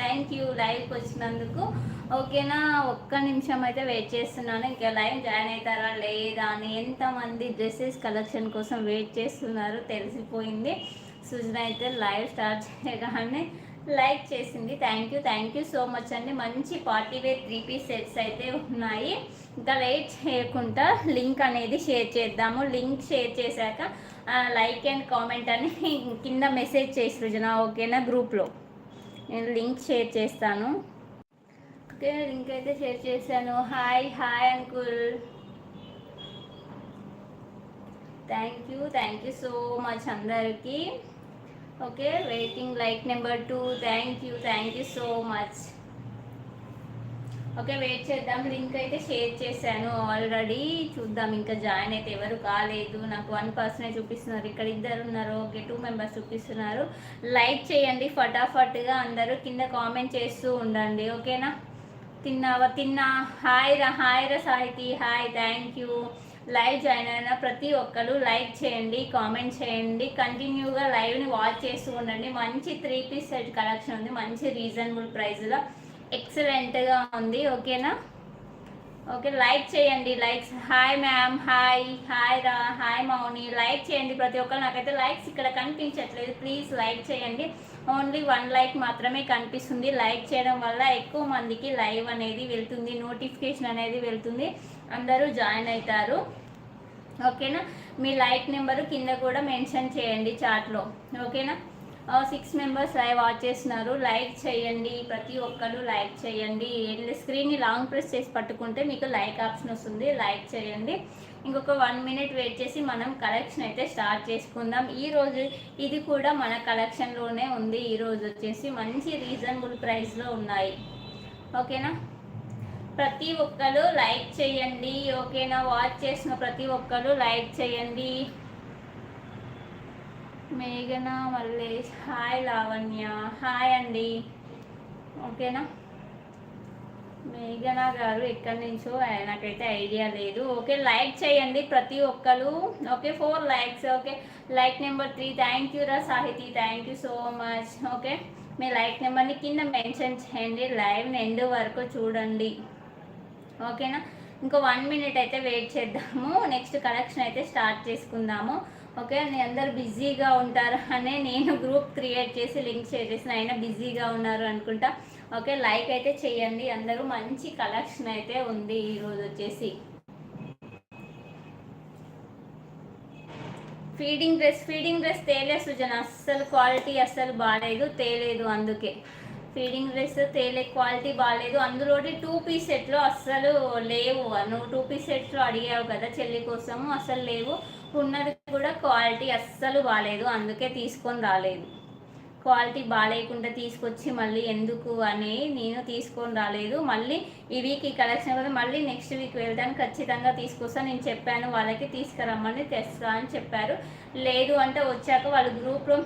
Thank you లైవ్కి వచ్చినందుకు. ఓకేనా ఒక్క నిమిషం అయితే వెయిట్ చేస్తున్నాను. ఇంకా లైవ్ జాయిన్ అవుతారా లేదా అని ఎంతమంది డ్రెస్సెస్ కలెక్షన్ కోసం వెయిట్ చేస్తున్నారు తెలిసిపోయింది. సుజన అయితే లైవ్ స్టార్ట్ చేయగానే లైక్ చేసింది. Thank you thank you so much అండి. మంచి party wear three piece sets అయితే ఉన్నాయి. ఇంకా వెయిట్ చేయకుండా లింక్ అనేది షేర్ చేద్దాము. లింక్ షేర్ చేశాక లైక్ అండ్ కామెంట్ అని కింద మెసేజ్ చేసి సృజన ఓకేనా గ్రూప్లో నేను లింక్ షేర్ చేస్తాను. ఓకే లింక్ అయితే షేర్ చేశాను. Hi hi uncle. Thank you thank you so much అందరికీ. Okay waiting like number two thank you thank you so much okay wait చేద్దాం. లింక్ అయితే షేర్ చేశాను ఆల్రెడీ చూద్దాం ఇంకా జాయిన్ అయితే ఎవరు కాలేదు. నాకు వన్ పర్సనే చూపిస్తున్నారు. ఇక్కడ ఇద్దరు ఉన్నారు. ఓకే టూ మెంబర్స్ చూపిస్తున్నారు. లైక్ చేయండి ఫటాఫట్గా అందరూ కింద కామెంట్ చేస్తూ ఉండండి. ఓకేనా? తిన్నావా? తిన్నా. హాయ్ రా హాయ్ రా Sahithi. Hi thank you live join అయిన ప్రతి ఒక్కరు లైక్ చేయండి కామెంట్ చేయండి. కంటిన్యూగా లైవ్ని వాచ్ చేస్తూ ఉండండి. మంచి త్రీ పీస్ సెట్ కలెక్షన్ ఉంది. మంచి రీజనబుల్ ప్రైస్లో ఎక్సలెంట్గా ఉంది ఓకేనా? ఓకే లైక్ చేయండి likes. Hi ma'am hi hi రా. హాయ్ మౌని. లైక్ చేయండి ప్రతి ఒక్కరు. నాకైతే లైక్స్ ఇక్కడ కనిపించట్లేదు. ప్లీజ్ లైక్ చేయండి. ఓన్లీ వన్ లైక్ మాత్రమే కనిపిస్తుంది. లైక్ చేయడం వల్ల ఎక్కువ మందికి లైవ్ అనేది వెళ్తుంది. నోటిఫికేషన్ అనేది వెళ్తుంది. అందరూ జాయిన్ అవుతారు. ఓకేనా? మీ లైక్ నెంబరు కింద కూడా మెన్షన్ చేయండి చాట్లో ఓకేనా? సిక్స్ మెంబర్స్ లైవ్ వాచ్ చేస్తున్నారు. లైక్ చేయండి. ప్రతి ఒక్కరు లైక్ చేయండి. స్క్రీన్ని లాంగ్ ప్రెస్ చేసి పట్టుకుంటే మీకు లైక్ ఆప్షన్ వస్తుంది. లైక్ చేయండి. ఇంకొక వన్ మినిట్ వెయిట్ చేసి మనం కలెక్షన్ అయితే స్టార్ట్ చేసుకుందాం. ఈ రోజు ఇది కూడా మన కలెక్షన్లోనే ఉంది. ఈరోజు వచ్చేసి మంచి రీజనబుల్ ప్రైస్లో ఉన్నాయి. ఓకేనా ప్రతి ఒక్కరు లైక్ చేయండి. ఓకేనా వాచ్ చేసిన ప్రతి ఒక్కరు లైక్ చేయండి. మేఘన మల్లేష్. హాయ్ లావణ్య. హాయ్ అండి. ఓకేనా? మేఘన గారు ఎక్కడి నుంచో నాకైతే ఐడియా లేదు. ఓకే లైక్ చేయండి ప్రతి ఒక్కరు. Okay four likes. Okay like number three. Thank you రా Sahithi. Thank you so much okay me like నెంబర్ని కింద మెన్షన్ చేయండి. లైవ్ ఎండ్ వరకు చూడండి. ఓకేనా? ఇంకో వన్ మినిట్ అయితే వెయిట్ చేద్దాము. నెక్స్ట్ కలెక్షన్ అయితే స్టార్ట్ చేసుకుందాము. ఓకే మీ అందరు బిజీగా ఉంటారు అనే నేను గ్రూప్ క్రియేట్ చేసి లింక్ షేర్ చేసిన అయినా బిజీగా ఉన్నారు అనుకుంటా. ఓకే లైక్ అయితే చేయండి. అందరూ మంచి కలెక్షన్ అయితే ఉంది ఈరోజు వచ్చేసి. ఫీడింగ్ డ్రెస్ ఫీడింగ్ డ్రెస్ తేలే సుజన. అస్సలు క్వాలిటీ అస్సలు బాగాలేదు తేలేదు అందుకే. ఫీడింగ్ డ్రెస్ తేలే క్వాలిటీ బాగాలేదు అందులోటి టూ పీస్ సెట్లో అస్సలు లేవు. నువ్వు టూ పీస్ సెట్లో అడిగావు కదా చెల్లి కోసము అస్సలు లేవు. ఉన్నది కూడా క్వాలిటీ అస్సలు బాగాలేదు అందుకే తీసుకొని రాలేదు. క్వాలిటీ బాగాలేకుండా తీసుకొచ్చి మళ్ళీ ఎందుకు అని నేను తీసుకొని రాలేదు. మళ్ళీ ఈ వీక్ ఈ కలెక్షన్ కదా మళ్ళీ నెక్స్ట్ వీక్ వెళ్తాను. ఖచ్చితంగా తీసుకొస్తాను నేను చెప్పాను వాళ్ళకి తీసుకురమ్మని తెస్తా అని చెప్పారు. లేదు అంటే వచ్చాక వాళ్ళు గ్రూప్లో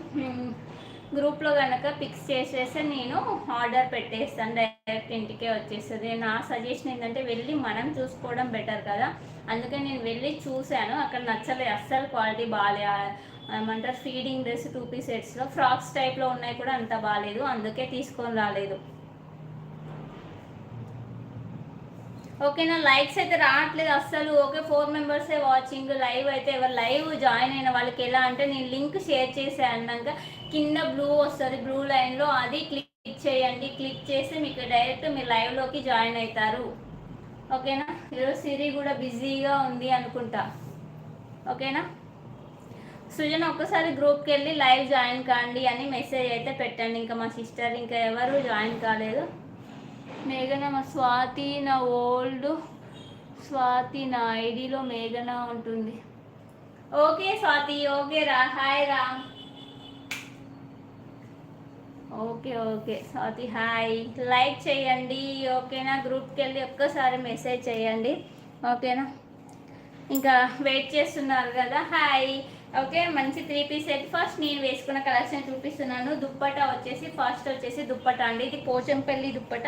గ్రూప్లో కనుక పిక్స్ చేసేస్తే నేను ఆర్డర్ పెట్టేస్తాను. డైరెక్ట్ ఇంటికే వచ్చేస్తుంది. నా సజెషన్ ఏంటంటే వెళ్ళి మనం చూసుకోవడం బెటర్ కదా. అందుకే నేను వెళ్ళి చూశాను. అక్కడ నచ్చలేదు అస్సలు క్వాలిటీ బాగాలే ఏమంటారు? ఫీడింగ్ డ్రెస్ టూ పీస్ సెట్స్లో ఫ్రాక్స్ టైప్లో ఉన్నాయి కూడా అంత బాగాలేదు అందుకే తీసుకొని రాలేదు. ఓకేనా లైక్స్ అయితే రావట్లేదు. అస్సలు ఓకే ఫోర్ మెంబర్సే వాచింగ్ లైవ్ అయితే ఎవరు లైవ్ జాయిన్ అయిన వాళ్ళకి ఎలా అంటే నేను లింక్ షేర్ చేసే అన్నాక కింద బ్లూ వస్తుంది బ్లూ లైన్లో అది క్లిక్ చేయండి. క్లిక్ చేసి మీకు డైరెక్ట్ మీరు లైవ్లోకి జాయిన్ అవుతారు. ఓకేనా ఈరోజు సిరి కూడా బిజీగా ఉంది అనుకుంటా. ఓకేనా సృజన ఒక్కసారి గ్రూప్కి వెళ్ళి లైవ్ జాయిన్ కాండి అని మెసేజ్ అయితే పెట్టండి. ఇంకా మా సిస్టర్ ఇంకా ఎవరు జాయిన్ కాలేదు. మేఘన మా స్వాతి నా ఓల్డ్ స్వాతి నా ఐడిలో మేఘన ఉంటుంది. ఓకే స్వాతి ఓకే రా హాయ్ రా. Okay okay Swathi hi. Like చేయండి ఓకేనా? గ్రూప్కి వెళ్ళి ఒక్కసారి మెసేజ్ చేయండి. ఓకేనా? ఇంకా వెయిట్ చేస్తున్నారు కదా? హాయ్. ఓకే మంచి త్రీ పీస్ సెట్ ఫస్ట్ నేను వేసుకున్న కలెక్షన్ చూపిస్తున్నాను. దుప్పటా వచ్చేసి ఫస్ట్ వచ్చేసి దుప్పటా అండి. ఇది పోచంపల్లి దుప్పట.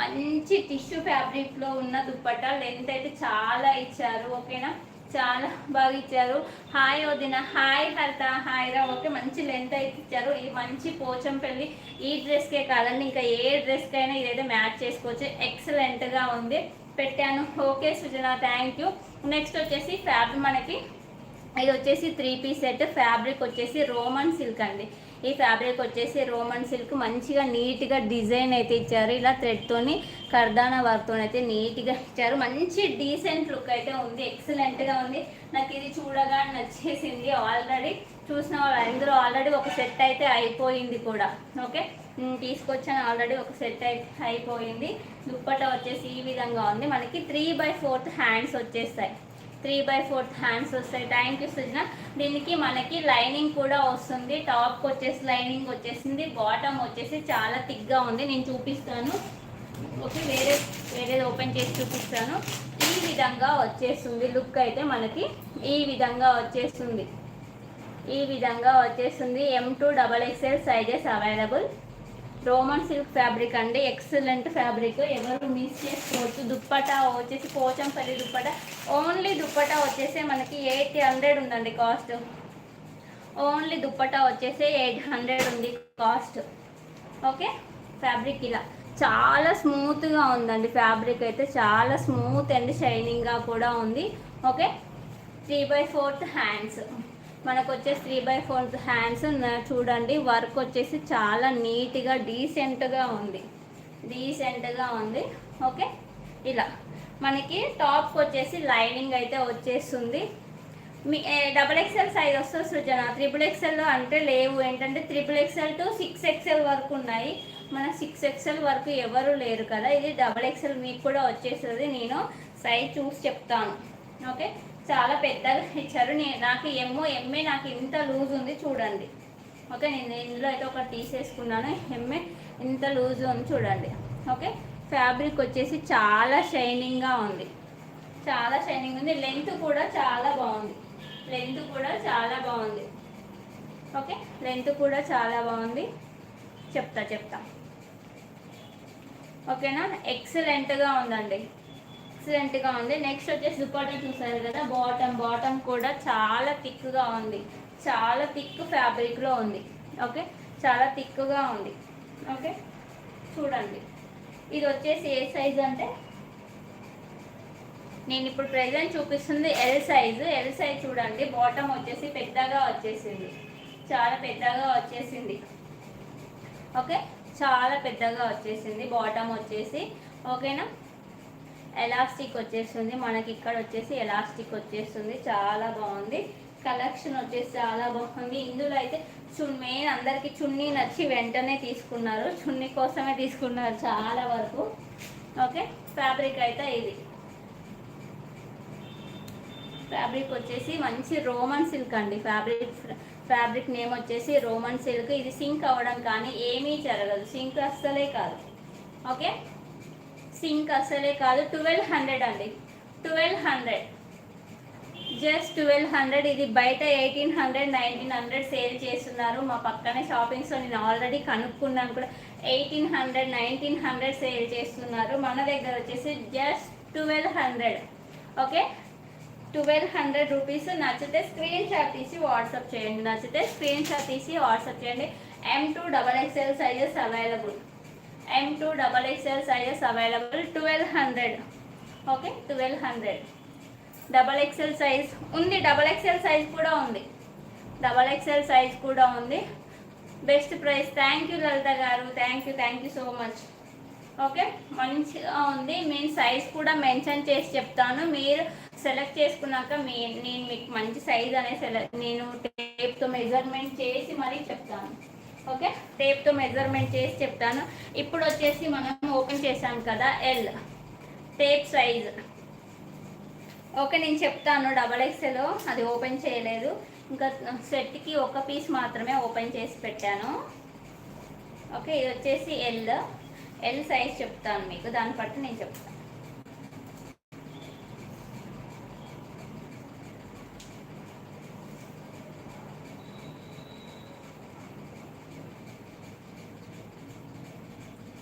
మంచి టిష్యూ ఫ్యాబ్రిక్లో ఉన్న దుప్పట. లెంత్ అయితే చాలా ఇచ్చారు. ఓకేనా చాలా బాగా ఇచ్చారు. హాయ్ వదిన. హాయ్ హరిత. హాయ్ రా. ఓకే మంచి లెంత్ అయితే ఇచ్చారు. ఈ మంచి పోచంపల్లి. ఈ డ్రెస్కే కాదండి ఇంకా ఏ డ్రెస్కైనా ఇదైతే మ్యాచ్ చేసుకోవచ్చు. ఎక్సలెంట్గా ఉంది. పెట్టాను. Okay Sujana thank you next వచ్చేసి ఫ్యాబ్రిక్ మనకి ఇది వచ్చేసి త్రీ పీస్ సెట్ ఫ్యాబ్రిక్ వచ్చేసి రోమన్ సిల్క్ అండి. ఈ ఫ్యాబ్రిక్ వచ్చేసి రోమన్ సిల్క్ మంచిగా నీట్గా డిజైన్ అయితే ఇచ్చారు. ఇలా థ్రెడ్తోని కర్దానా వర్క్తో అయితే నీట్గా ఇచ్చారు. మంచి డీసెంట్ లుక్ అయితే ఉంది. ఎక్సలెంట్గా ఉంది. నాకు ఇది చూడగా నచ్చేసింది ఆల్రెడీ చూసిన వాళ్ళు అందరూ ఆల్రెడీ ఒక సెట్ అయితే అయిపోయింది కూడా. ఓకే తీసుకొచ్చాను ఆల్రెడీ ఒక సెట్ అయితే అయిపోయింది. దుప్పట వచ్చేసి ఈ విధంగా ఉంది. మనకి త్రీ బై ఫోర్త్ హ్యాండ్స్ వచ్చేస్తాయి. త్రీ బై ఫోర్త్ హ్యాండ్స్ వస్తాయి. Thank you Sujana. దీనికి మనకి లైనింగ్ కూడా వస్తుంది. టాప్కి వచ్చేసి లైనింగ్ వచ్చేసింది. బాటమ్ వచ్చేసి చాలా థిక్గా ఉంది. నేను చూపిస్తాను. ఓకే వేరే వేరేది ఓపెన్ చేసి చూపిస్తాను. ఈ విధంగా వచ్చేస్తుంది. లుక్ అయితే మనకి ఈ విధంగా వచ్చేస్తుంది. ఈ విధంగా వచ్చేస్తుంది. M two double XL sizes available Roman silk fabric అండి. Excellent fabric. ఎవరు మిస్ చేసుకోవచ్చు. దుప్పటా వచ్చేసి పోచంపల్లి దుప్పట. ఓన్లీ దుప్పటా వచ్చేసి మనకి ఎయిట్ హండ్రెడ్ ఉందండి కాస్ట్. ఓన్లీ దుప్పటా వచ్చేసి ఎయిట్ హండ్రెడ్ ఉంది కాస్ట్. ఓకే? ఫ్యాబ్రిక్ ఇలా. చాలా స్మూత్గా ఉందండి ఫ్యాబ్రిక్ అయితే. చాలా స్మూత్ అండ్ షైనింగ్గా కూడా ఉంది. Okay? Three by fourth hands. మనకు వచ్చేసి త్రీ బై ఫోర్ హ్యాండ్స్ చూడండి వర్క్ వచ్చేసి చాలా నీట్గా డీసెంట్గా ఉంది. డీసెంట్గా ఉంది. ఓకే? ఇలా. మనకి టాప్కి వచ్చేసి లైనింగ్ అయితే వచ్చేస్తుంది. మీ డబల్ ఎక్స్ఎల్ సైజ్ వస్తుంది సృజన. త్రిపుల్ ఎక్స్ఎల్ అంటే లేవు. ఏంటంటే triple XL to six XL వరకు ఉన్నాయి. మన సిక్స్ ఎక్స్ఎల్ వరకు ఎవరు లేరు కదా. ఇది డబల్ ఎక్స్ఎల్ మీకు కూడా వచ్చేస్తుంది. నేను సైజ్ చూసి చెప్తాను. ఓకే? చాలా పెద్దగా ఇచ్చారు. నేను నాకు ఎమ్మో ఎమ్మె నాకు ఇంత లూజ్ ఉంది చూడండి. ఓకే నేను ఇందులో అయితే ఒకటి తీసేసుకున్నాను. ఎమ్మె ఇంత లూజ్ ఉంది చూడండి. ఓకే ఫ్యాబ్రిక్ వచ్చేసి చాలా షైనింగ్గా ఉంది. చాలా షైనింగ్ ఉంది. లెంత్ కూడా చాలా బాగుంది. లెంత్ కూడా చాలా బాగుంది. ఓకే లెంత్ కూడా చాలా బాగుంది. చెప్తా చెప్తా. ఓకేనా? ఎక్సలెంట్గా ఉందండి. ఎక్సలెంట్గా ఉంది. నెక్స్ట్ వచ్చేసి దుపట్టా చూసారు కదా బాటమ్ బాటమ్ కూడా చాలా థిక్గా ఉంది. చాలా థిక్ ఫ్యాబ్రిక్లో ఉంది. ఓకే చాలా థిక్గా ఉంది. ఓకే చూడండి. ఇది వచ్చేసి ఏ సైజ్ అంటే? నేను ఇప్పుడు ప్రజెంట్ చూపిస్తుంది ఎల్ సైజు ఎల్ సైజ్ చూడండి. బాటమ్ వచ్చేసి పెద్దగా వచ్చేసింది. చాలా పెద్దగా వచ్చేసింది. ఓకే చాలా పెద్దగా వచ్చేసింది. బాటమ్ వచ్చేసి. ఓకేనా ఎలాస్టిక్ వచ్చేస్తుంది. మనకి ఇక్కడ వచ్చేసి ఎలాస్టిక్ వచ్చేస్తుంది. చాలా బాగుంది. కలెక్షన్ వచ్చేసి చాలా బాగుంది. ఇందులో అయితే చున్ మెయిన్ అందరికి చున్నీ నచ్చి వెంటనే తీసుకున్నారు. చున్నీ కోసమే తీసుకున్నారు చాలా వరకు. ఓకే? ఫ్యాబ్రిక్ అయితే ఇది. ఫ్యాబ్రిక్ వచ్చేసి మంచి రోమన్ సిల్క్ అండి. ఫ్యాబ్రిక్ ఫ్యాబ్రిక్ నేమ్ వచ్చేసి రోమన్ సిల్క్ ఇది సింక్ అవ్వడం కానీ ఏమీ జరగదు. సింక్ అస్సలే కాదు. ఓకే? సింక్ అస్సలే కాదు ట్వెల్వ్ హండ్రెడ్ అండి. Twelve hundred. Just twelve hundred. ఇది బయట eighteen hundred nineteen hundred sale చేస్తున్నారు. మా పక్కనే షాపింగ్స్లో నేను ఆల్రెడీ కనుక్కున్నాను కూడా. Eighteen hundred nineteen hundred sale చేస్తున్నారు. మన దగ్గర వచ్చేసి just twelve hundred. Okay? Twelve hundred rupees. నచ్చితే స్క్రీన్ షాట్ తీసి వాట్సాప్ చేయండి. నచ్చితే స్క్రీన్ షాట్ తీసి వాట్సాప్ చేయండి. M two double XL sizes available M two double XL sizes available twelve hundred okay twelve hundred double XL size ఉంది. Double XL size కూడా ఉంది. Double XL size కూడా ఉంది. Best price thank you Lalitha గారు. Thank you thank you so much okay మంచిగా ఉంది. నేను size కూడా మెన్షన్ చేసి చెప్తాను. మీరు సెలెక్ట్ చేసుకున్నాక మీ నేను మీకు మంచి సైజ్ అనే సెలెక్ట్ నేను టేప్తో మెజర్మెంట్ చేసి మరీ చెప్తాను. ఓకే? టేప్తో మెజర్మెంట్ చేసి చెప్తాను. ఇప్పుడు వచ్చేసి మనం ఓపెన్ చేసాం కదా ఎల్ టేప్ సైజ్. ఓకే నేను చెప్తాను డబల్ ఎక్స్ఎల్ అది ఓపెన్ చేయలేదు. ఇంకా సెట్కి ఒక పీస్ మాత్రమే ఓపెన్ చేసి పెట్టాను. ఓకే ఇది వచ్చేసి ఎల్ ఎల్ సైజ్ చెప్తాను మీకు దాన్ని బట్టి నేను చెప్తాను.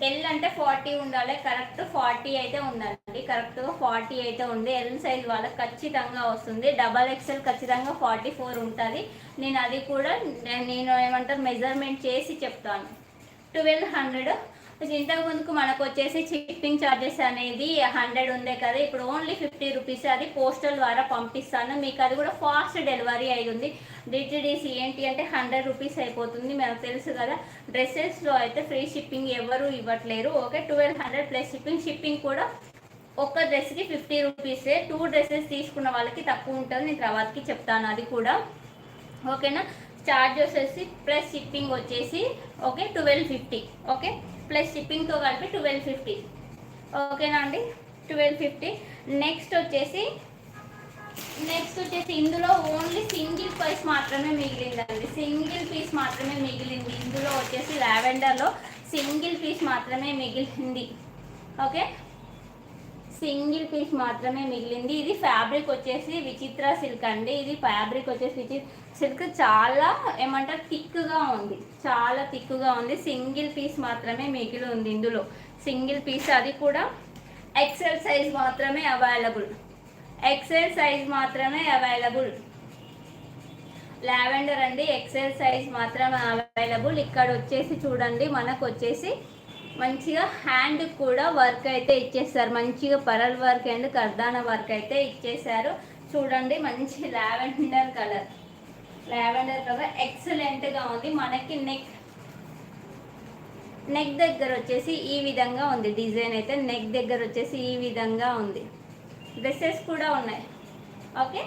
ఎల్ అంటే ఫార్టీ ఉండాలి కరెక్ట్ ఫార్టీ అయితే ఉందండి కరెక్ట్గా ఫార్టీ అయితే ఉంది. ఎల్ సైజ్ వాళ్ళకి ఖచ్చితంగా వస్తుంది. డబల్ ఎక్స్ఎల్ ఖచ్చితంగా ఫార్టీ ఫోర్ ఉంటుంది. నేను అది కూడా నేను ఏమంటారు మెజర్మెంట్ చేసి చెప్తాను. ట్వెల్వ్ హండ్రెడ్ ఇంతకు ముందుకు మనకు వచ్చేసి షిప్పింగ్ ఛార్జెస్ అనేది హండ్రెడ్ ఉందే కదా. ఇప్పుడు ఓన్లీ ఫిఫ్టీ రూపీస్ అది పోస్టల్ ద్వారా పంపిస్తాను. మీకు అది కూడా ఫాస్ట్ డెలివరీ అయి ఉంది. డిటిడిసి ఏంటి అంటే హండ్రెడ్ రూపీస్ అయిపోతుంది. మనకు తెలుసు కదా. డ్రెస్సెస్లో అయితే ఫ్రీ షిప్పింగ్ ఎవరు ఇవ్వట్లేరు. Okay twelve hundred plus shipping shipping కూడా ఒక్క డ్రెస్కి ఫిఫ్టీ రూపీసే టూ డ్రెస్సెస్ తీసుకున్న వాళ్ళకి తక్కువ ఉంటుంది. నేను తర్వాతకి చెప్తాను అది కూడా. ఓకేనా? ఛార్జ్ వచ్చేసి ప్లస్ షిప్పింగ్ వచ్చేసి okay twelve fifty okay plus షిప్పింగ్తో కలిపి ట్వెల్వ్ ఫిఫ్టీ ఓకేనా అండి? ట్వెల్వ్ ఫిఫ్టీ నెక్స్ట్ వచ్చేసి నెక్స్ట్ వచ్చేసి ఇందులో ఓన్లీ సింగిల్ పీస్ మాత్రమే మిగిలిందండి. సింగిల్ పీస్ మాత్రమే మిగిలింది. ఇందులో వచ్చేసి లావెండర్లో సింగిల్ పీస్ మాత్రమే మిగిలింది. ఓకే సింగిల్ పీస్ మాత్రమే మిగిలింది. ఇది ఫ్యాబ్రిక్ వచ్చేసి విచిత్ర సిల్క్ అండి. ఇది ఫ్యాబ్రిక్ వచ్చేసి విచిత్ర సిల్క్ చాలా ఏమంటారు థిక్గా ఉంది. చాలా థిక్గా ఉంది. సింగిల్ పీస్ మాత్రమే మిగిలి ఉంది ఇందులో. సింగిల్ పీస్ అది కూడా ఎక్సెల్ సైజ్ మాత్రమే అవైలబుల్. ఎక్సెల్ సైజ్ మాత్రమే అవైలబుల్. లావెండర్ అండి ఎక్సెల్ సైజ్ మాత్రమే అవైలబుల్. ఇక్కడ వచ్చేసి చూడండి మనకు వచ్చేసి మంచిగా హ్యాండ్ కూడా వర్క్ అయితే ఇచ్చేసారు మంచిగా పరల్ వర్క్ అండ్ కర్దాన వర్క్ అయితే ఇచ్చేసారు చూడండి మంచి లావెండర్ కలర్. లావెండర్ కలర్ ఎక్సలెంట్గా ఉంది. మనకి నెక్ నెక్ దగ్గర వచ్చేసి ఈ విధంగా ఉంది. డిజైన్ అయితే నెక్ దగ్గర వచ్చేసి ఈ విధంగా ఉంది. డ్రెస్సెస్ కూడా ఉన్నాయి. ఓకే?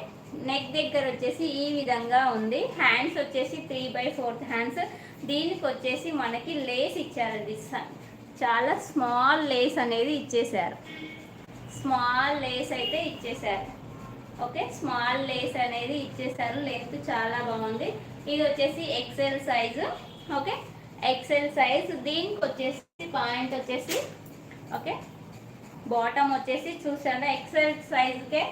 నెక్ దగ్గర వచ్చేసి ఈ విధంగా ఉంది. హ్యాండ్స్ వచ్చేసి త్రీ బై ఫోర్త్ హ్యాండ్స్ దీనికి వచ్చేసి మనకి లేస్ ఇచ్చారండి. చాలా స్మాల్ లేస్ అనేది ఇచ్చేసారు స్మాల్ లేస్ అయితే ఇచ్చేసారు ఓకే స్మాల్ లేస్ అనేది ఇచ్చేసారు లెంత్ చాలా బాగుంది. ఇది వచ్చేసి XL size. Okay XL size. దీనికి వచ్చేసి పాయింట్ వచ్చేసి ఓకే బాటమ్ వచ్చేసి చూసారా ఎక్సెల్ సైజుకే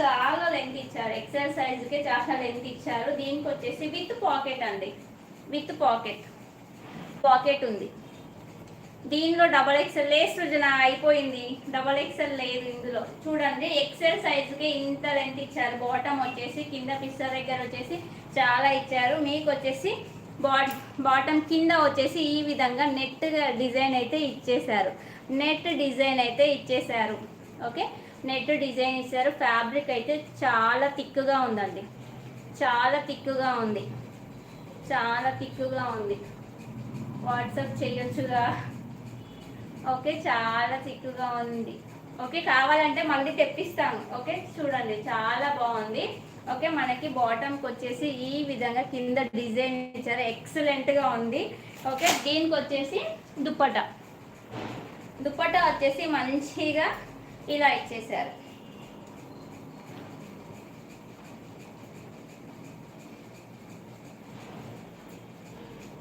చాలా లెంత్ ఇచ్చారు. ఎక్సెల్ సైజుకే చాలా లెంత్ ఇచ్చారు. దీనికి వచ్చేసి విత్ పాకెట్ అండి. With pocket. పాకెట్ ఉంది. దీనిలో డబల్ ఎక్సెల్ లేస్ సృజన అయిపోయింది? డబల్ ఎక్సెల్ లేదు ఇందులో. చూడండి ఎక్సెల్ సైజుకి ఇంత లెంత్ ఇచ్చారు. బాటమ్ వచ్చేసి కింద పిస్త దగ్గర వచ్చేసి చాలా ఇచ్చారు. మీకు వచ్చేసి బాట్ బాటమ్ కింద వచ్చేసి ఈ విధంగా నెట్ డిజైన్ అయితే ఇచ్చేసారు నెట్ డిజైన్ అయితే ఇచ్చేసారు ఓకే? నెట్ డిజైన్ ఇచ్చారు. ఫ్యాబ్రిక్ అయితే చాలా థిక్గా ఉందండి. చాలా థిక్గా ఉంది. చాలా థిక్గా ఉంది. వాట్సాప్ చేయొచ్చుగా? ఓకే చాలా చిక్కుగా ఉంది. ఓకే కావాలంటే మళ్ళీ తెప్పిస్తాను. ఓకే చూడండి చాలా బాగుంది. ఓకే మనకి బాటమ్కి వచ్చేసి ఈ విధంగా కింద డిజైన్ ఇచ్చారు. ఎక్సలెంట్గా ఉంది. ఓకే దీనికి వచ్చేసి దుప్పట. దుప్పట వచ్చేసి మంచిగా ఇలా ఇచ్చేసారు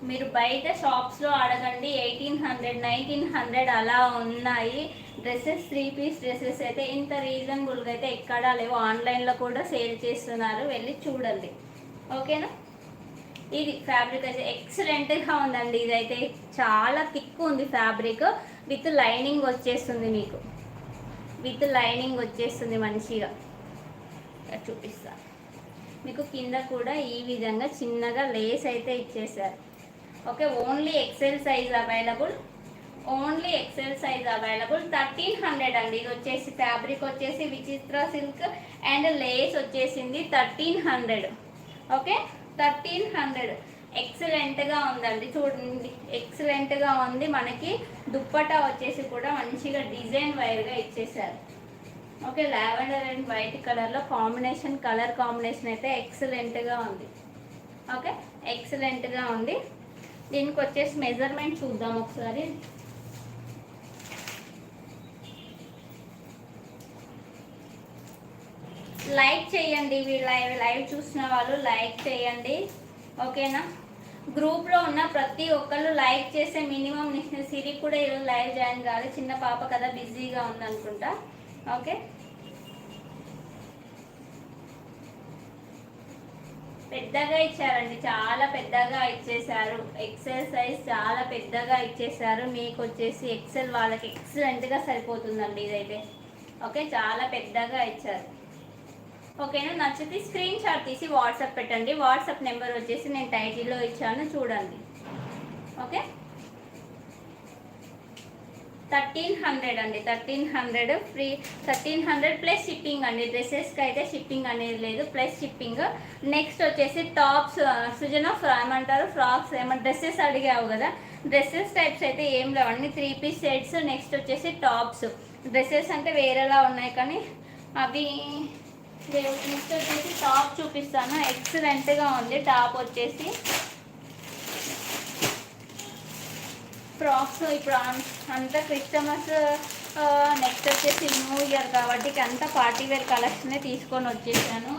మీరు బయట షాప్స్లో అడగండి ఎయిటీన్ హండ్రెడ్ నైన్టీన్ హండ్రెడ్ అలా ఉన్నాయి. డ్రెస్సెస్ త్రీ పీస్ డ్రెస్సెస్ అయితే ఇంత రీజనబుల్గా అయితే ఎక్కడా లేవు. ఆన్లైన్లో కూడా సేల్ చేస్తున్నారు. వెళ్ళి చూడండి. ఓకేనా? ఇది ఫ్యాబ్రిక్ అయితే ఎక్సలెంట్గా ఉందండి. ఇదైతే చాలా థిక్ ఉంది ఫ్యాబ్రిక్ విత్ లైనింగ్ వచ్చేస్తుంది మీకు. విత్ లైనింగ్ వచ్చేస్తుంది మంచిగా. చూపిస్తా. మీకు కింద కూడా ఈ విధంగా చిన్నగా లేస్ అయితే ఇచ్చేసారు okay only XL size available only XL size available thirteen hundred అండి. ఇది వచ్చేసి ఫ్యాబ్రిక్ వచ్చేసి విచిత్ర సిల్క్ అండ్ లేస్ వచ్చేసింది thirteen hundred okay thirteen hundred ఎక్సలెంట్గా ఉందండి. చూడండి. ఎక్సలెంట్గా ఉంది. మనకి దుప్పటా వచ్చేసి కూడా మంచిగా డిజైన్ వైర్గా ఇచ్చేసారు ఓకే లావెండర్ అండ్ వైట్ కలర్లో కాంబినేషన్ కలర్ కాంబినేషన్ అయితే ఎక్సలెంట్గా ఉంది. ఓకే ఎక్సలెంట్గా ఉంది. దీనికి వచ్చేసి మెజర్మెంట్ చూద్దాం ఒకసారి. లైక్ చేయండి వీళ్ళ లైవ్ లైవ్ చూసిన వాళ్ళు లైక్ చేయండి. ఓకేనా? గ్రూప్లో ఉన్న ప్రతి ఒక్కళ్ళు లైక్ చేసే మినిమం సిరి కూడా ఈరోజు లైవ్ జాయిన్ కాదు చిన్న పాప కదా బిజీగా ఉందనుకుంటా. ఓకే పెద్దగా ఇచ్చారండి. చాలా పెద్దగా ఇచ్చేసారు ఎక్సెల్ సైజ్ చాలా పెద్దగా ఇచ్చేసారు మీకు వచ్చేసి ఎక్సెల్ వాళ్ళకి ఎక్సలెంట్గా సరిపోతుందండి ఇదైతే. ఓకే? చాలా పెద్దగా ఇచ్చారు. ఓకేనా నచ్చితే స్క్రీన్ షాట్ తీసి వాట్సాప్ పెట్టండి. వాట్సాప్ నెంబర్ వచ్చేసి నేను టైటిల్లో ఇచ్చాను. చూడండి. ఓకే? థర్టీన్ హండ్రెడ్ అండి. Thirteen hundred free thirteen hundred plus shipping అండి. డ్రెస్సెస్కి అయితే షిప్పింగ్ అనేది లేదు ప్లస్ షిప్పింగ్. నెక్స్ట్ వచ్చేసి టాప్స్ సుజన ఫ్రా ఏమంటారు ఫ్రాక్స్ ఏమంటారు డ్రెస్సెస్ అడిగావు కదా? డ్రెస్సెస్ టైప్స్ అయితే ఏం లేవండి త్రీ పీస్ సెట్స్ నెక్స్ట్ వచ్చేసి టాప్స్. డ్రెస్సెస్ అంటే వేరేలా ఉన్నాయి కానీ అవి నెక్స్ట్ వచ్చేసి టాప్ చూపిస్తాను. ఎక్సలెంట్గా ఉంది. టాప్ వచ్చేసి ఫ్రాక్స్ ఇప్పుడు అంతా క్రిస్టమస్ నెక్స్ట్ వచ్చేసి న్యూ ఇయర్ కాబట్టి అంతా పార్టీ వేర్ కలెక్షనే తీసుకొని వచ్చేసాను.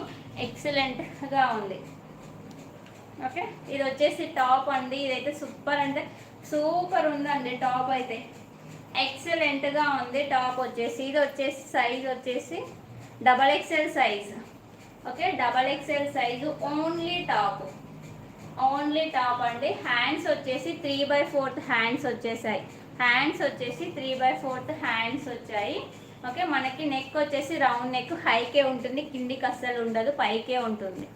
ఎక్సలెంట్గా ఉంది. ఓకే? ఇది వచ్చేసి టాప్ అండి. ఇదైతే సూపర్ అంటే సూపర్ ఉందండి టాప్ అయితే. ఎక్సలెంట్గా ఉంది టాప్ వచ్చేసి. ఇది వచ్చేసి సైజ్ వచ్చేసి double XL size. Okay? Double XL size only top. Only top అండి. హ్యాండ్స్ వచ్చేసి త్రీ బై ఫోర్త్ హ్యాండ్స్ వచ్చేసాయి. హ్యాండ్స్ వచ్చేసి త్రీ బై ఫోర్త్ హ్యాండ్స్ వచ్చాయి. ఓకే మనకి నెక్ వచ్చేసి రౌండ్ నెక్ హైకే ఉంటుంది. కిందికి అస్సలు ఉండదు పైకే ఉంటుంది.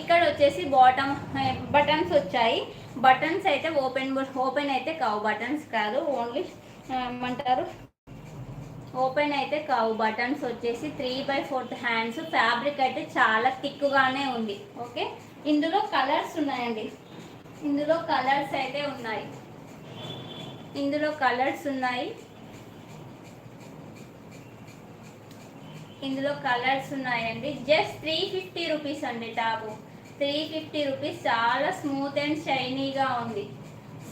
ఇక్కడ వచ్చేసి బాటమ్ బటన్స్ వచ్చాయి. బటన్స్ అయితే ఓపెన్ ఓపెన్ అయితే కావు బటన్స్ కాదు. ఓన్లీ ఏమంటారు? ఓపెన్ అయితే కావు బటన్స్ వచ్చేసి three by fourth hands. Fabric అయితే చాలా థిక్గానే ఉంది. ఓకే ఇందులో కలర్స్ ఉన్నాయండి. ఇందులో కలర్స్ అయితే ఉన్నాయి. ఇందులో కలర్స్ ఉన్నాయి. ఇందులో కలర్స్ ఉన్నాయండి. జస్ట్ త్రీ ఫిఫ్టీ రూపీస్ అండి టాపు త్రీ ఫిఫ్టీ రూపీస్ చాలా స్మూత్ అండ్ షైనీగా ఉంది.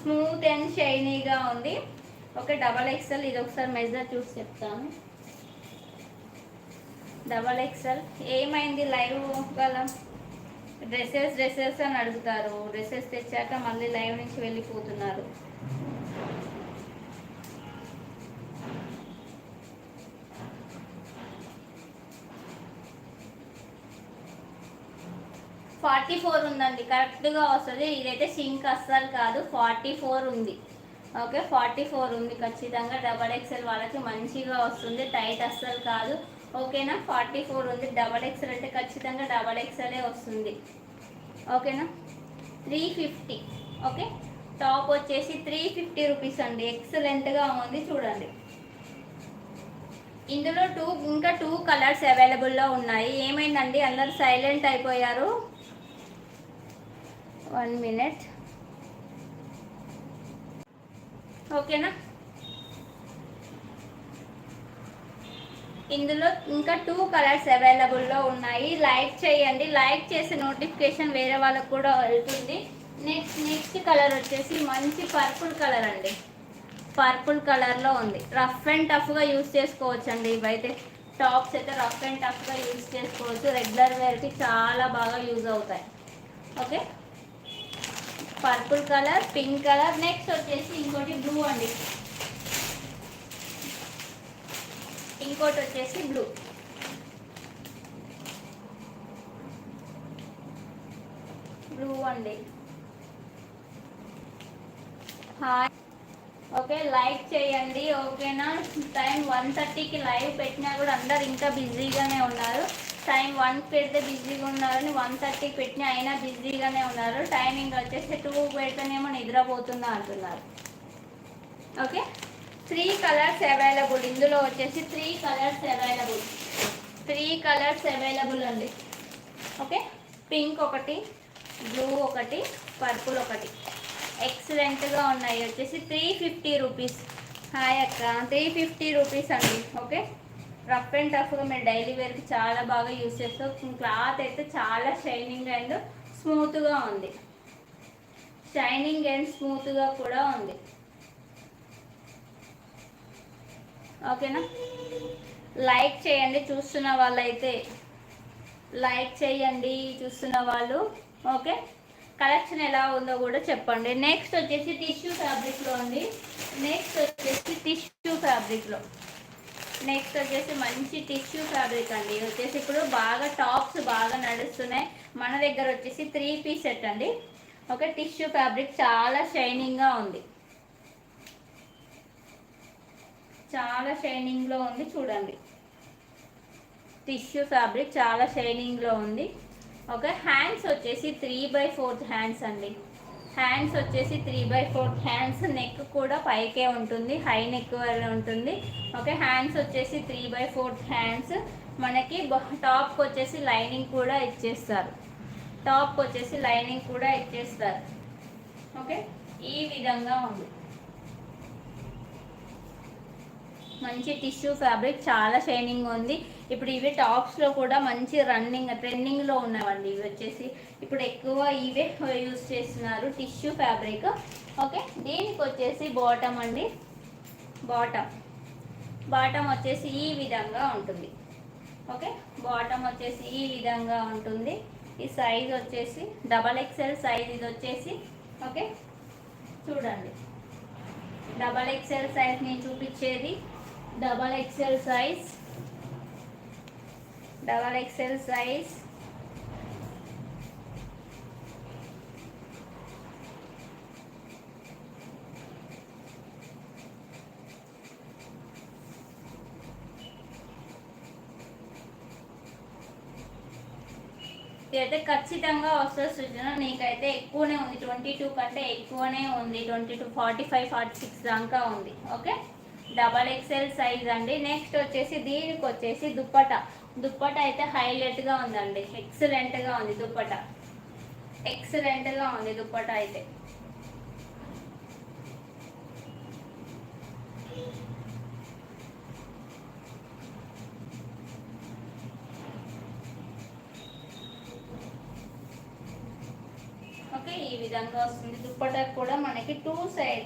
స్మూత్ అండ్ షైనీగా ఉంది. ఓకే డబల్ ఎక్స్ఎల్ ఇది ఒకసారి మెజర్ చూసి చెప్తాను. Double XL. ఏమైంది? లైవ్ గల డ్రెస్సెస్ డ్రెస్సెస్ అని అడుగుతారు. డ్రెస్సెస్ తెచ్చాక మళ్ళీ లైవ్ నుంచి వెళ్ళిపోతున్నారు. ఫార్టీ ఫోర్ ఉందండి. కరెక్ట్గా వస్తుంది. ఇదైతే సింక్ అస్సలు కాదు. ఫార్టీ ఫోర్ ఉంది. ఓకే? ఫార్టీ ఫోర్ ఉంది. ఖచ్చితంగా డబల్ ఎక్స్ఎల్ వాళ్ళకి మంచిగా వస్తుంది. టైట్ అస్సలు కాదు. ఓకేనా? ఫార్టీ ఫోర్ ఉంది. డబల్ ఎక్స్ఎల్ అంటే ఖచ్చితంగా డబల్ ఎక్స్ఎలే వస్తుంది. ఓకేనా? Three fifty. ఓకే? టాప్ వచ్చేసి త్రీ ఫిఫ్టీ రూపీస్ అండి. ఎక్సలెంట్గా ఉంది చూడండి. ఇందులో టూ ఇంకా టూ కలర్స్ అవైలబుల్లో ఉన్నాయి. ఏమైందండి? అందరు సైలెంట్ అయిపోయారు. One minute. ఓకేనా? ఇందులో ఇంకా టూ కలర్స్ అవైలబుల్లో ఉన్నాయి. లైక్ చేయండి. లైక్ చేసే నోటిఫికేషన్ వేరే వాళ్ళకు కూడా వెళ్తుంది. నెక్స్ట్ నెక్స్ట్ కలర్ వచ్చేసి మంచి పర్పుల్ కలర్ అండి. పర్పుల్ కలర్లో ఉంది. రఫ్ అండ్ టఫ్గా యూస్ చేసుకోవచ్చు అండి ఇవైతే. టాప్స్ అయితే రఫ్ అండ్ టఫ్గా యూస్ చేసుకోవచ్చు. రెగ్యులర్ వేర్కి చాలా బాగా యూజ్ అవుతాయి. Okay purple colour pink colour next వచ్చేసి ఇంకోటి బ్లూ అండి. ఇంకోటి వచ్చేసి బ్లూ. బ్లూ అండి. హాయ్. ఓకే లైక్ చేయండి ఓకేనా? టైం వన్ థర్టీకి లైవ్ పెట్టినా కూడా అందరు ఇంకా బిజీగానే ఉన్నారు. టైం వన్ పెడితే బిజీగా ఉన్నారని వన్ థర్టీకి పెట్టినా అయినా బిజీగానే ఉన్నారు. టైమింగ్ వచ్చేసి టూ పెడితేనేమో నిద్రపోతున్నా అంటున్నారు. ఓకే? త్రీ కలర్స్ అవైలబుల్ ఇందులో వచ్చేసి three colours available three colours available అండి. ఓకే పింక్ ఒకటి బ్లూ ఒకటి పర్పుల్ ఒకటి. ఎక్సలెంట్గా ఉన్నాయి. వచ్చేసి త్రీ ఫిఫ్టీ రూపీస్ హాయ్ అక్క. త్రీ ఫిఫ్టీ రూపీస్ అండి. ఓకే రఫ్ అండ్ టఫ్గా మీరు డైలీ వేర్కి చాలా బాగా యూస్ చేస్తాం క్లాత్ అయితే చాలా షైనింగ్ అండ్ స్మూత్గా ఉంది. షైనింగ్ అండ్ స్మూత్గా కూడా ఉంది. ఓకేనా? లైక్ చేయండి చూస్తున్న వాళ్ళైతే. లైక్ చేయండి చూస్తున్న వాళ్ళు ఓకే? కలెక్షన్ ఎలా ఉందో కూడా చెప్పండి. నెక్స్ట్ వచ్చేసి టిష్యూ ఫ్యాబ్రిక్లో అండి. నెక్స్ట్ వచ్చేసి టిష్యూ ఫ్యాబ్రిక్లో. నెక్స్ట్ వచ్చేసి మంచి టిష్యూ ఫ్యాబ్రిక్ అండి. వచ్చేసి ఇప్పుడు బాగా టాప్స్ బాగా నడుస్తున్నాయి. మన దగ్గర వచ్చేసి త్రీ పీస్ సెట్ అండి. ఓకే? టిష్యూ ఫ్యాబ్రిక్ చాలా షైనింగ్గా ఉంది. చాలా షైనింగ్లో ఉంది చూడండి. టిష్యూ ఫ్యాబ్రిక్ చాలా షైనింగ్లో ఉంది. ఓకే హ్యాండ్స్ వచ్చేసి త్రీ బై ఫోర్త్ హ్యాండ్స్ అండి. హ్యాండ్స్ వచ్చేసి three by fourth hands neck కూడా పైకే ఉంటుంది హై నెక్ వల్ల ఉంటుంది. ఓకే హ్యాండ్స్ వచ్చేసి త్రీ బై ఫోర్త్ హ్యాండ్స్ మనకి టాప్కి వచ్చేసి లైనింగ్ కూడా ఇచ్చేస్తారు. టాప్కి వచ్చేసి లైనింగ్ కూడా ఇచ్చేస్తారు. ఓకే ఈ విధంగా ఉంది. మంచి టిష్యూ ఫ్యాబ్రిక్ చాలా షైనింగ్ ఉంది. ఇప్పుడు ఇవి టాప్స్లో కూడా మంచి రన్నింగ్ ట్రెండింగ్లో ఉన్నవండి. ఇవి వచ్చేసి ఇప్పుడు ఎక్కువ ఇవే యూస్ చేస్తున్నారు టిష్యూ ఫ్యాబ్రిక్. ఓకే దీనికి వచ్చేసి బాటమ్ అండి. బాటమ్. బాటమ్ వచ్చేసి ఈ విధంగా ఉంటుంది. ఓకే బాటమ్ వచ్చేసి ఈ విధంగా ఉంటుంది. ఈ సైజ్ వచ్చేసి డబల్ ఎక్స్ఎల్ సైజ్ ఇది వచ్చేసి ఓకే చూడండి. డబల్ ఎక్స్ఎల్ సైజ్ నేను చూపించేది. Double XL size double XL size ఇదైతే ఖచ్చితంగా వస్తుంది సృజన. నీకైతే ఎక్కువనే ఉంది. ట్వంటీ టూ కంటే ఎక్కువనే ఉంది. Twenty two forty five forty six దాకా ఉంది. ఓకే? డబల్ ఎక్స్ఎల్ సైజ్ అండి. నెక్స్ట్ వచ్చేసి దీనికి వచ్చేసి దుప్పట. దుప్పట అయితే హైలైట్గా ఉందండి. ఎక్సలెంట్గా ఉంది దుప్పట. ఎక్సలెంట్గా ఉంది దుప్పట అయితే ఓకే ఈ విధంగా వస్తుంది దుప్పటకు కూడా మనకి టూ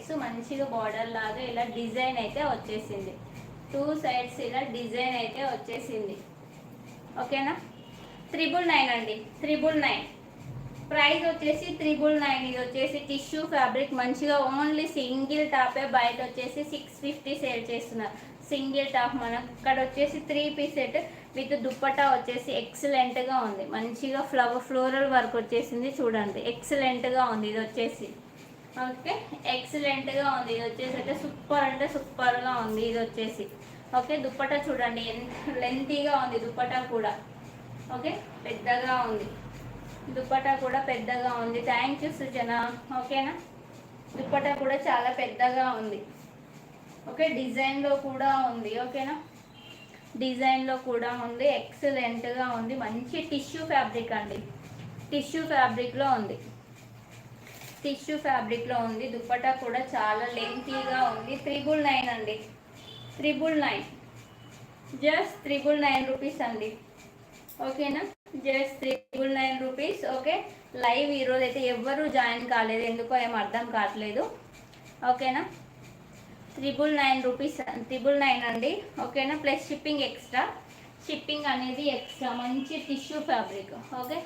సైడ్స్ మంచిగా బార్డర్ లాగా ఇలా డిజైన్ అయితే వచ్చేసింది. టూ సైడ్స్ ఇలా డిజైన్ అయితే వచ్చేసింది. ఓకేనా? త్రిబుల్ నైన్ అండి. త్రిబుల్ నైన్ ప్రైస్ వచ్చేసి త్రిబుల్ నైన్ ఇది వచ్చేసి టిష్యూ ఫ్యాబ్రిక్ మంచిగా ఓన్లీ సింగిల్ టాపే బయట వచ్చేసి సిక్స్ ఫిఫ్టీ సేల్ చేస్తున్నారు. సింగిల్ టాప్ మనకు ఇక్కడ వచ్చేసి three piece set with dupatta వచ్చేసి ఎక్సలెంట్గా ఉంది. మంచిగా ఫ్లవర్ ఫ్లోరల్ వర్క్ వచ్చేసింది చూడండి. ఎక్సలెంట్గా ఉంది. ఇది వచ్చేసి. ఓకే ఎక్సలెంట్గా ఉంది. ఇది వచ్చేసి అయితే సూపర్ అంటే సూపర్గా ఉంది. ఇది వచ్చేసి. ఓకే దుప్పటా చూడండి. ఎంత లెంతీగా ఉంది దుప్పటా కూడా. ఓకే పెద్దగా ఉంది. దుప్పటా కూడా పెద్దగా ఉంది. Thank you Sujana. ఓకేనా? దుప్పటా కూడా చాలా పెద్దగా ఉంది. ఓకే డిజైన్లో కూడా ఉంది. ఓకేనా? డిజైన్లో కూడా ఉంది. ఎక్సలెంట్గా ఉంది. మంచి టిష్యూ ఫ్యాబ్రిక్ అండి. టిష్యూ ఫ్యాబ్రిక్లో ఉంది. టిష్యూ ఫ్యాబ్రిక్లో ఉంది. దుప్పటా కూడా చాలా లెంతీగా ఉంది. త్రిబుల్ నైన్ అండి. Triple nine. Just triple nine rupees అండి. ఓకేనా? Just triple nine rupees. Okay? Live ఈరోజు అయితే ఎవ్వరూ జాయిన్ కాలేదు. ఎందుకో ఏం అర్థం కావట్లేదు. ఓకేనా? Triple nine rupees triple nine అండి. ఓకేనా? ప్లస్ షిప్పింగ్ ఎక్స్ట్రా షిప్పింగ్ అనేది ఎక్స్ట్రా మంచి టిష్యూ ఫ్యాబ్రిక్ ఓకే?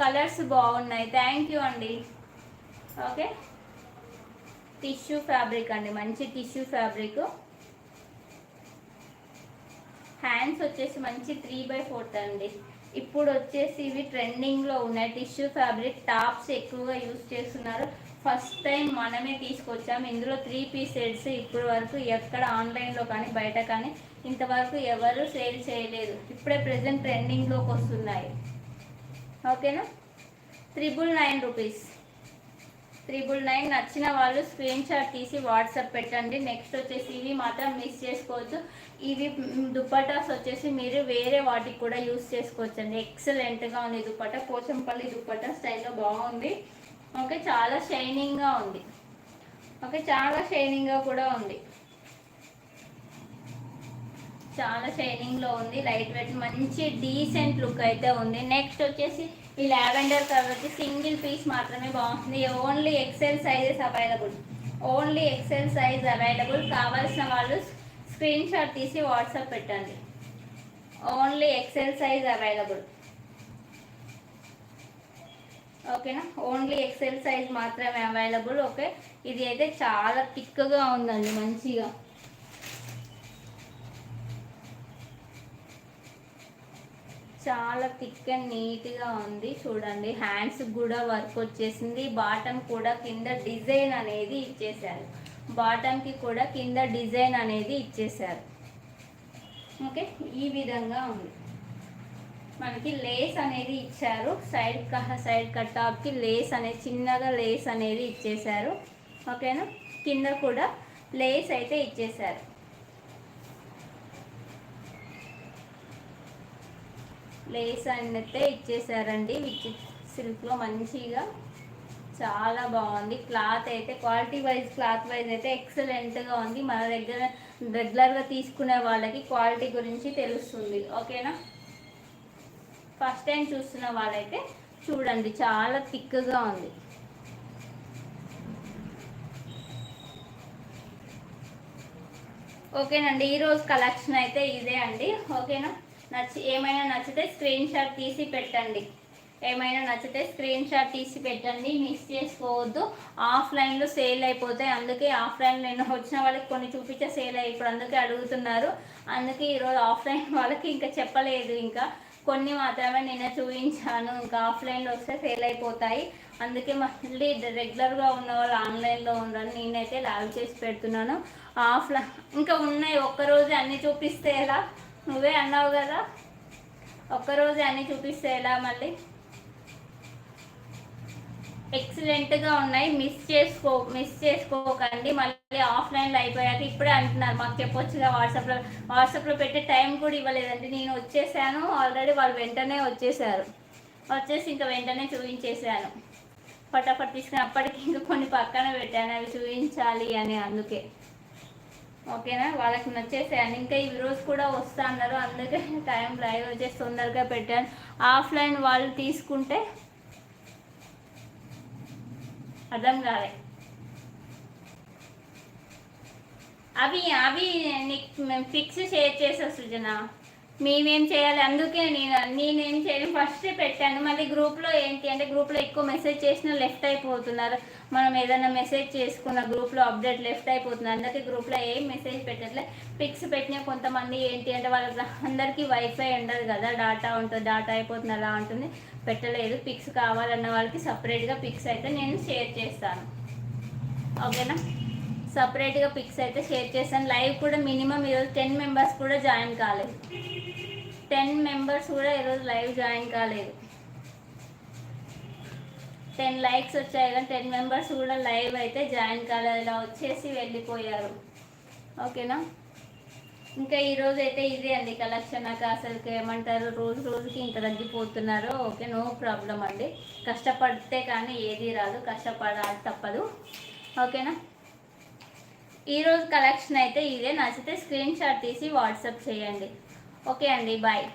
కలర్స్ బాగున్నాయి. థ్యాంక్ యూ అండి. ఓకే టిష్యూ ఫ్యాబ్రిక్ అండి. మంచి టిష్యూ ఫ్యాబ్రిక్ హ్యాండ్స్ వచ్చేసి మంచి త్రీ బై ఫోర్త్ అండి. ఇప్పుడు వచ్చేసి ఇవి ట్రెండింగ్లో ఉన్నాయి. టిష్యూ ఫ్యాబ్రిక్ టాప్స్ ఎక్కువగా యూస్ చేస్తున్నారు. ఫస్ట్ టైం మనమే తీసుకొచ్చాం. ఇందులో త్రీ పీస్ సెట్స్ ఇప్పుడు వరకు ఎక్కడ ఆన్లైన్లో కానీ బయట కానీ ఇంతవరకు ఎవరు సేల్ చేయలేదు. ఇప్పుడే ప్రజెంట్ ట్రెండింగ్లోకి వస్తున్నాయి. ఓకేనా triple nine rupees triple nine నచ్చిన వాళ్ళు స్క్రీన్ షాట్ తీసి వాట్సాప్ పెట్టండి. నెక్స్ట్ వచ్చేసి ఇవి మాత్రం మిస్ చేసుకోవచ్చు ఇవి దుప్పటాస్ వచ్చేసి మీరు వేరే వాటికి కూడా యూస్ చేసుకోవచ్చు అండి ఎక్సలెంట్గా ఉంది దుప్పట పోచంపల్లి దుప్పట స్టైల్లో బాగుంది. ఓకే చాలా షైనింగ్గా ఉంది. ఓకే చాలా షైనింగ్గా కూడా ఉంది. చాలా షైనింగ్లో ఉంది. లైట్ వెయిట్ మంచి డీసెంట్ లుక్ అయితే ఉంది. నెక్స్ట్ వచ్చేసి ఈ లావెండర్ కాబట్టి సింగిల్ పీస్ మాత్రమే బాగుంటుంది. Only XL sizes available. Only XL size available. కావాల్సిన వాళ్ళు స్క్రీన్ షాట్ తీసి వాట్సాప్ పెట్టండి. Only XL size available. ఓకేనా? ఓన్లీ ఎక్సెల్ సైజ్ మాత్రమే అవైలబుల్. ఓకే? ఇది అయితే చాలా థిక్గా ఉందండి మంచిగా. చాలా థిక్ అండ్ నీట్గా ఉంది. చూడండి హ్యాండ్స్ కూడా వర్క్ వచ్చేసింది. బాటమ్ కూడా కింద డిజైన్ అనేది ఇచ్చేసారు. బాటమ్కి కూడా కింద డిజైన్ అనేది ఇచ్చేసారు. ఓకే ఈ విధంగా ఉంది. మనకి లేస్ అనేది ఇచ్చారు. సైడ్ సైడ్ కట్టాప్కి లేస్ అనేది చిన్నగా లేస్ అనేది ఇచ్చేసారు. ఓకేనా? కింద కూడా లేస్ అయితే ఇచ్చేసారు. లేస్ అయితే ఇచ్చేసారండి విచిత్ సిల్క్లో మంచిగా. చాలా బాగుంది. క్లాత్ అయితే క్వాలిటీ వైజ్ క్లాత్ వైజ్ అయితే ఎక్సలెంట్గా ఉంది. మన దగ్గర రెగ్యులర్గా తీసుకునే వాళ్ళకి క్వాలిటీ గురించి తెలుస్తుంది. ఓకేనా ఫస్ట్ టైం చూస్తున్న వాళ్ళైతే చూడండి చాలా థిక్గా ఉంది. ఓకేనండి ఈరోజు కలెక్షన్ అయితే ఇదే అండి. ఓకేనా నచ్చి ఏమైనా నచ్చితే స్క్రీన్ షాట్ తీసి పెట్టండి. ఏమైనా నచ్చితే స్క్రీన్ షాట్ తీసి పెట్టండి. మిస్ చేసుకోవద్దు. ఆఫ్లైన్లో సేల్ అయిపోతాయి. అందుకే ఆఫ్లైన్ నేను వచ్చిన వాళ్ళకి కొన్ని చూపించే సేల్ అయ్యి ఇప్పుడు అందుకే అడుగుతున్నారు. అందుకే ఈరోజు ఆఫ్లైన్ వాళ్ళకి ఇంకా చెప్పలేదు ఇంకా. కొన్ని మాత్రమే నేను చూపించాను. ఇంకా ఆఫ్లైన్లో వస్తే సేల్ అయిపోతాయి. అందుకే మళ్ళీ రెగ్యులర్గా ఉన్న వాళ్ళు ఆన్లైన్లో ఉందని నేనైతే లావ్ చేసి పెడుతున్నాను. ఆఫ్లైన్ ఇంకా ఉన్నాయి. ఒక్కరోజు అన్నీ చూపిస్తే ఎలా? నువ్వే అన్నావు కదా. ఒక్కరోజు అన్నీ చూపిస్తే ఎలా మళ్ళీ? ఎక్సలెంట్గా ఉన్నాయి. మిస్ చేసుకో మిస్ చేసుకోకండి. మళ్ళీ ఆఫ్లైన్లో అయిపోయాక ఇప్పుడే అంటున్నారు. మాకు చెప్పొచ్చుగా వాట్సాప్లో వాట్సాప్లో పెట్టే టైం కూడా ఇవ్వలేదండి. నేను వచ్చేసాను. ఆల్రెడీ వాళ్ళు వెంటనే వచ్చేసారు. వచ్చేసి ఇంకా వెంటనే చూపించేసాను. ఫటాఫట్ తీసుకుని అప్పటికి ఇంకా కొన్ని పక్కన పెట్టాను. అవి చూపించాలి అని అందుకే. ఓకేనా? వాళ్ళకి నచ్చేసాను ఇంకా ఈ రోజు కూడా వస్తా అన్నారు. అందుకే టైం లైవ్ వచ్చేసి తొందరగా పెట్టాను. ఆఫ్లైన్ వాళ్ళు తీసుకుంటే అర్థం కాలే. అవి అవి నీకు మేము ఫిక్స్ షేర్ చేసా సృజన. మేమేం చేయాలి? అందుకే నేను నేనేం చేయను. ఫస్ట్ పెట్టాను. మళ్ళీ గ్రూప్లో ఏంటి అంటే గ్రూప్లో ఎక్కువ మెసేజ్ చేసినా లెఫ్ట్ అయిపోతున్నారు. మనం ఏదైనా మెసేజ్ చేసుకున్న గ్రూప్లో అప్డేట్ లెఫ్ట్ అయిపోతుంది. అందుకే గ్రూప్లో ఏం మెసేజ్ పెట్టట్లే. పిక్స్ పెట్టిన కొంతమంది ఏంటి అంటే వాళ్ళకి అందరికీ వైఫై ఉండదు కదా. డాటా ఉంటుంది డాటా అయిపోతుంది అలా ఉంటుంది. పెట్టలేదు. పిక్స్ కావాలన్న వాళ్ళకి సపరేట్గా పిక్స్ అయితే నేను షేర్ చేస్తాను. ఓకేనా సపరేట్గా పిక్స్ అయితే షేర్ చేస్తాను. లైవ్ కూడా మినిమం ఈరోజు టెన్ మెంబర్స్ కూడా జాయిన్ కాలేదు. టెన్ మెంబర్స్ కూడా ఈరోజు లైవ్ జాయిన్ కాలేదు. టెన్ లైక్స్ వచ్చాయి కానీ టెన్ మెంబర్స్ కూడా లైవ్ అయితే జాయిన్ కాలేదు. ఇలా వచ్చేసి వెళ్ళిపోయారు. ఓకేనా? ఇంకా ఈరోజు అయితే ఇదే అండి కలెక్షన్. నాకు అసలుకి ఏమంటారు? రోజు రోజుకి ఇంత తగ్గిపోతున్నారు. ఓకే నో ప్రాబ్లం అండి. కష్టపడితే కానీ ఏది రాదు. కష్టపడాలి తప్పదు. ఓకేనా? ఈరోజు కలెక్షన్ అయితే ఇదే. నచ్చితే స్క్రీన్ షాట్ తీసి వాట్సాప్ చేయండి. ఓకే అండి బాయ్.